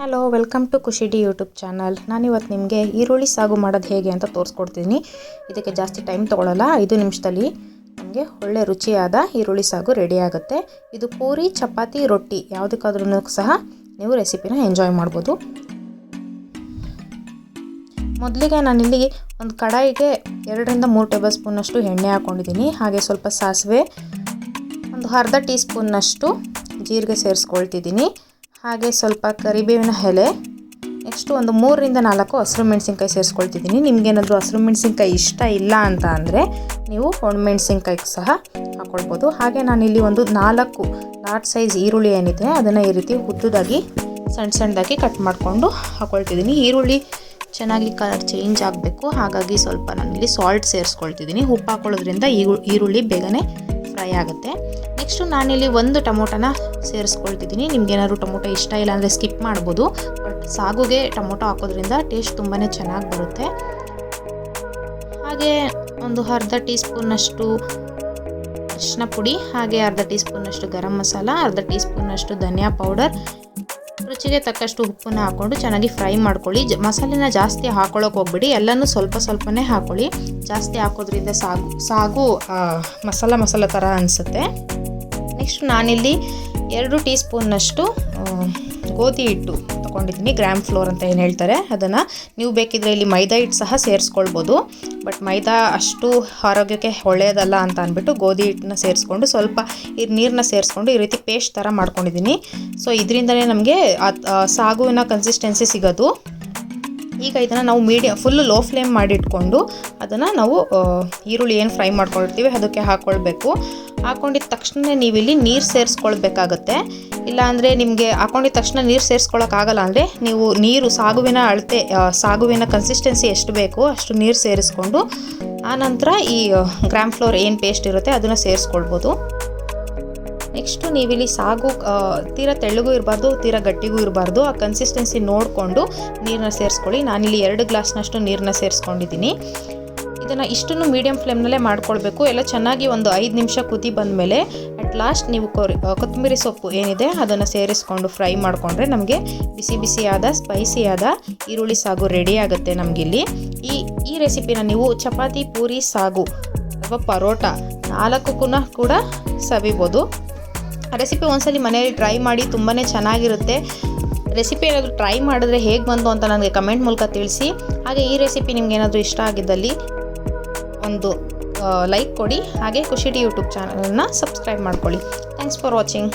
Hello welcome to Khushi D YouTube channel ನಾನಿವತ್ತು ನಿಮಗೆ ಈರುಳ್ಳಿ ಸಾಗು ಮಾಡೋದು ಹೇಗೆ ಅಂತ ತೋರಿಸ್ಕೊಡ್ತೀನಿ. ಇದಕ್ಕೆ ಜಾಸ್ತಿ ಟೈಮ್ ತೊಗೊಳ್ಳಲ್ಲ ಐದು ನಿಮಿಷದಲ್ಲಿ ನಮಗೆ ಒಳ್ಳೆ ರುಚಿಯಾದ ಈರುಳ್ಳಿ ಸಾಗು ರೆಡಿ ಆಗುತ್ತೆ. ಇದು ಪೂರಿ, ಚಪಾತಿ, ರೊಟ್ಟಿ ಯಾವುದಕ್ಕಾದ್ರೂ ಸಹ ನೀವು ರೆಸಿಪಿನ ಎಂಜಾಯ್ ಮಾಡ್ಬೋದು. ಮೊದಲಿಗೆ ನಾನಿಲ್ಲಿ ಒಂದು ಕಡಾಯಿಗೆ ಎರಡರಿಂದ ಮೂರು ಟೇಬಲ್ ಸ್ಪೂನಷ್ಟು ಎಣ್ಣೆ ಹಾಕ್ಕೊಂಡಿದ್ದೀನಿ ಹಾಗೆ ಸ್ವಲ್ಪ ಸಾಸಿವೆ, ಒಂದು ಅರ್ಧ ಟೀ ಸ್ಪೂನ್ನಷ್ಟು ಜೀರಿಗೆ ಸೇರಿಸ್ಕೊಳ್ತಿದ್ದೀನಿ. ಹಾಗೆ ಸ್ವಲ್ಪ ಕರಿಬೇವಿನ ಎಲೆ, ನೆಕ್ಸ್ಟು ಒಂದು ಮೂರರಿಂದ ನಾಲ್ಕು ಹಸಿರು ಮೆಣಸಿನ್ಕಾಯಿ ಸೇರಿಸ್ಕೊಳ್ತಿದ್ದೀನಿ. ನಿಮಗೇನಾದರೂ ಹಸಿರು ಮೆಣಸಿನ್ಕಾಯಿ ಇಷ್ಟ ಇಲ್ಲ ಅಂತ ಅಂದರೆ ನೀವು ಒಣಮೆಣ್ಸಿನ್ಕಾಯಿ ಸಹ ಹಾಕ್ಕೊಳ್ಬೋದು ಹಾಗೆ ನಾನಿಲ್ಲಿ ಒಂದು ನಾಲ್ಕು ಲಾರ್ಜ್ ಸೈಜ್ ಈರುಳ್ಳಿ ಏನಿದೆ, ಅದನ್ನು ಈ ರೀತಿ ಉದ್ದುದಾಗಿ ಸಣ್ಣ ಸಣ್ಣದಾಗಿ ಕಟ್ ಮಾಡಿಕೊಂಡು ಹಾಕ್ಕೊಳ್ತಿದ್ದೀನಿ ಈರುಳ್ಳಿ ಚೆನ್ನಾಗಿ ಕಲರ್ ಚೇಂಜ್ ಆಗಬೇಕು. ಹಾಗಾಗಿ ಸ್ವಲ್ಪ ನಾನಿಲ್ಲಿ ಸಾಲ್ಟ್ ಸೇರಿಸ್ಕೊಳ್ತಿದ್ದೀನಿ. ಉಪ್ಪು ಹಾಕೊಳ್ಳೋದ್ರಿಂದ ಈರುಳ್ಳಿ ಬೇಗನೆ ಫ್ರೈ ಆಗುತ್ತೆ. ನೆಕ್ಸ್ಟು ನಾನಿಲ್ಲಿ ಒಂದು ಟೊಮೊಟೊನ ಸೇರಿಸ್ಕೊಳ್ತಿದ್ದೀನಿ. ನಿಮ್ಗೇನಾದ್ರು ಟೊಮೊಟೊ ಇಷ್ಟ ಇಲ್ಲ ಅಂದರೆ ಸ್ಕಿಪ್ ಮಾಡ್ಬೋದು. ಬಟ್ ಸಾಗುಗೆ ಟೊಮೊಟೊ ಹಾಕೋದ್ರಿಂದ ಟೇಸ್ಟ್ ತುಂಬಾ ಚೆನ್ನಾಗಿ ಬರುತ್ತೆ. ಹಾಗೆ ಒಂದು ಅರ್ಧ ಟೀ ಸ್ಪೂನಷ್ಟು ಅರಿಶಿನ ಪುಡಿ, ಹಾಗೆ ಅರ್ಧ ಟೀ ಸ್ಪೂನಷ್ಟು ಗರಂ ಮಸಾಲ, ಅರ್ಧ ಟೀ ಸ್ಪೂನಷ್ಟು ಧನಿಯಾ ಪೌಡರ್ ರುಚಿಗೆ ತಕ್ಕಷ್ಟು ಉಪ್ಪನ್ನ ಹಾಕ್ಕೊಂಡು ಚೆನ್ನಾಗಿ ಫ್ರೈ ಮಾಡ್ಕೊಳ್ಳಿ. ಮಸಾಲೆನ ಜಾಸ್ತಿ ಹಾಕೊಳ್ಳೋಕೆ ಹೋಗ್ಬಿಡಿ. ಎಲ್ಲನೂ ಸ್ವಲ್ಪ ಸ್ವಲ್ಪನೇ ಹಾಕೊಳ್ಳಿ. ಜಾಸ್ತಿ ಹಾಕೋದ್ರಿಂದ ಸಾಗು ಸಾಗು ಮಸಾಲ ಮಸಾಲ ಥರ ಅನಿಸುತ್ತೆ. ನೆಕ್ಸ್ಟ್ ನಾನಿಲ್ಲಿ ಎರಡು ಟೀ ಸ್ಪೂನ್ನಷ್ಟು ಗೋಧಿ ಹಿಟ್ಟು ತೊಗೊಂಡಿದ್ದೀನಿ ಗ್ರಾಮ್ ಫ್ಲೋರ್ ಅಂತ ಏನು ಹೇಳ್ತಾರೆ, ಅದನ್ನು ನೀವು ಬೇಕಿದ್ರೆ ಇಲ್ಲಿ ಮೈದಾ ಹಿಟ್ಟು ಸಹ ಸೇರಿಸ್ಕೊಳ್ಬೋದು. ಬಟ್ ಮೈದಾ ಅಷ್ಟು ಆರೋಗ್ಯಕ್ಕೆ ಒಳ್ಳೆಯದಲ್ಲ ಅಂತ ಅಂದ್ಬಿಟ್ಟು ಗೋಧಿ ಹಿಟ್ಟನ್ನ ಸೇರಿಸ್ಕೊಂಡು ಸ್ವಲ್ಪ ಈ ನೀರನ್ನ ಸೇರಿಸ್ಕೊಂಡು ಈ ರೀತಿ ಪೇಸ್ಟ್ ಥರ ಮಾಡ್ಕೊಂಡಿದ್ದೀನಿ. ಸೊ ಇದರಿಂದನೇ ನಮಗೆ ಸಾಗುವಿನ ಕನ್ಸಿಸ್ಟೆನ್ಸಿ ಸಿಗೋದು. ಈಗ ಇದನ್ನು ನಾವು ಮೀಡಿಯಮ್ ಫುಲ್ಲು ಲೋ ಫ್ಲೇಮ್ ಮಾಡಿಟ್ಕೊಂಡು ಅದನ್ನು ನಾವು ಈರುಳ್ಳಿ ಏನು ಫ್ರೈ ಮಾಡ್ಕೊಳ್ತೀವಿ ಅದಕ್ಕೆ ಹಾಕ್ಕೊಳ್ಬೇಕು ಹಾಕೊಂಡಿದ ತಕ್ಷಣ ನೀವಿಲ್ಲಿ ನೀರು ಸೇರಿಸ್ಕೊಳ್ಬೇಕಾಗತ್ತೆ. ಇಲ್ಲಾಂದರೆ ನಿಮಗೆ ಹಾಕೊಂಡಿದ ತಕ್ಷಣ ನೀರು ಸೇರಿಸ್ಕೊಳ್ಳೋಕ್ಕಾಗಲ್ಲ ಅಂದರೆ ನೀವು ನೀರು ಸಾಗುವಿನ ಅಳತೆ ಸಾಗುವಿನ ಕನ್ಸಿಸ್ಟೆನ್ಸಿ ಎಷ್ಟು ಬೇಕೋ ಅಷ್ಟು ನೀರು ಸೇರಿಸ್ಕೊಂಡು ಆನಂತರ ಈ ಗ್ರಾಮ್ ಫ್ಲೋರ್ ಏನು ಪೇಸ್ಟ್ ಇರುತ್ತೆ ಅದನ್ನು ಸೇರಿಸ್ಕೊಳ್ಬೋದು. ನೆಕ್ಸ್ಟು ನೀವಿಲ್ಲಿ ಸಾಗು ತೀರಾ ತೆಳ್ಳಗೂ ಇರಬಾರ್ದು, ತೀರಾ ಗಟ್ಟಿಗೂ ಇರಬಾರ್ದು, ಆ ಕನ್ಸಿಸ್ಟೆನ್ಸಿ ನೋಡಿಕೊಂಡು ನೀರನ್ನ ಸೇರಿಸ್ಕೊಳ್ಳಿ. ನಾನಿಲ್ಲಿ ಎರಡು ಗ್ಲಾಸ್ನಷ್ಟು ನೀರನ್ನ ಸೇರಿಸ್ಕೊಂಡಿದ್ದೀನಿ. ಇದನ್ನು ಇಷ್ಟನ್ನು ಮೀಡಿಯಮ್ ಫ್ಲೇಮ್ನಲ್ಲೇ ಮಾಡ್ಕೊಳ್ಬೇಕು. ಎಲ್ಲ ಚೆನ್ನಾಗಿ ಒಂದು ಐದು ನಿಮಿಷ ಕುದಿ ಬಂದಮೇಲೆ ಲಾಸ್ಟ್ ನೀವು ಕೊರಿ ಕೊತ್ತಂಬರಿ ಸೊಪ್ಪು ಏನಿದೆ ಅದನ್ನು ಸೇರಿಸ್ಕೊಂಡು ಫ್ರೈ ಮಾಡಿಕೊಂಡ್ರೆ ನಮಗೆ ಬಿಸಿ ಬಿಸಿಯಾದ, ಸ್ಪೈಸಿಯಾದ ಈರುಳ್ಳಿ ಸಾಗು ರೆಡಿ ಆಗುತ್ತೆ ನಮಗಿಲ್ಲಿ. ಈ ಈ ರೆಸಿಪಿನ ನೀವು ಚಪಾತಿ, ಪೂರಿ, ಸಾಗು ಅಥವಾ ಪರೋಟ ನಾಲ್ಕಕ್ಕೂ ಕೂಡ ಸವಿಬೋದು. ರೆಸಿಪಿ ಒಂದ್ಸಲಿ ಮನೆಯಲ್ಲಿ ಟ್ರೈ ಮಾಡಿ ತುಂಬಾ ಚೆನ್ನಾಗಿರುತ್ತೆ. ರೆಸಿಪಿ ಏನಾದರೂ ಟ್ರೈ ಮಾಡಿದ್ರೆ ಹೇಗೆ ಬಂತು ಅಂತ ನನಗೆ ಕಮೆಂಟ್ ಮೂಲಕ ತಿಳಿಸಿ. ಹಾಗೆ ಈ ರೆಸಿಪಿ ನಿಮ್ಗೆ ಏನಾದರೂ ಇಷ್ಟ ಆಗಿದ್ದಲ್ಲಿ ಒಂದು ಲೈಕ್ ಕೊಡಿ. ಹಾಗೆ ಖುಷಿ ಟಿ ಯೂಟ್ಯೂಬ್ ಚಾನಲನ್ನು ಸಬ್ಸ್ಕ್ರೈಬ್ ಮಾಡ್ಕೊಳ್ಳಿ. Thanks for watching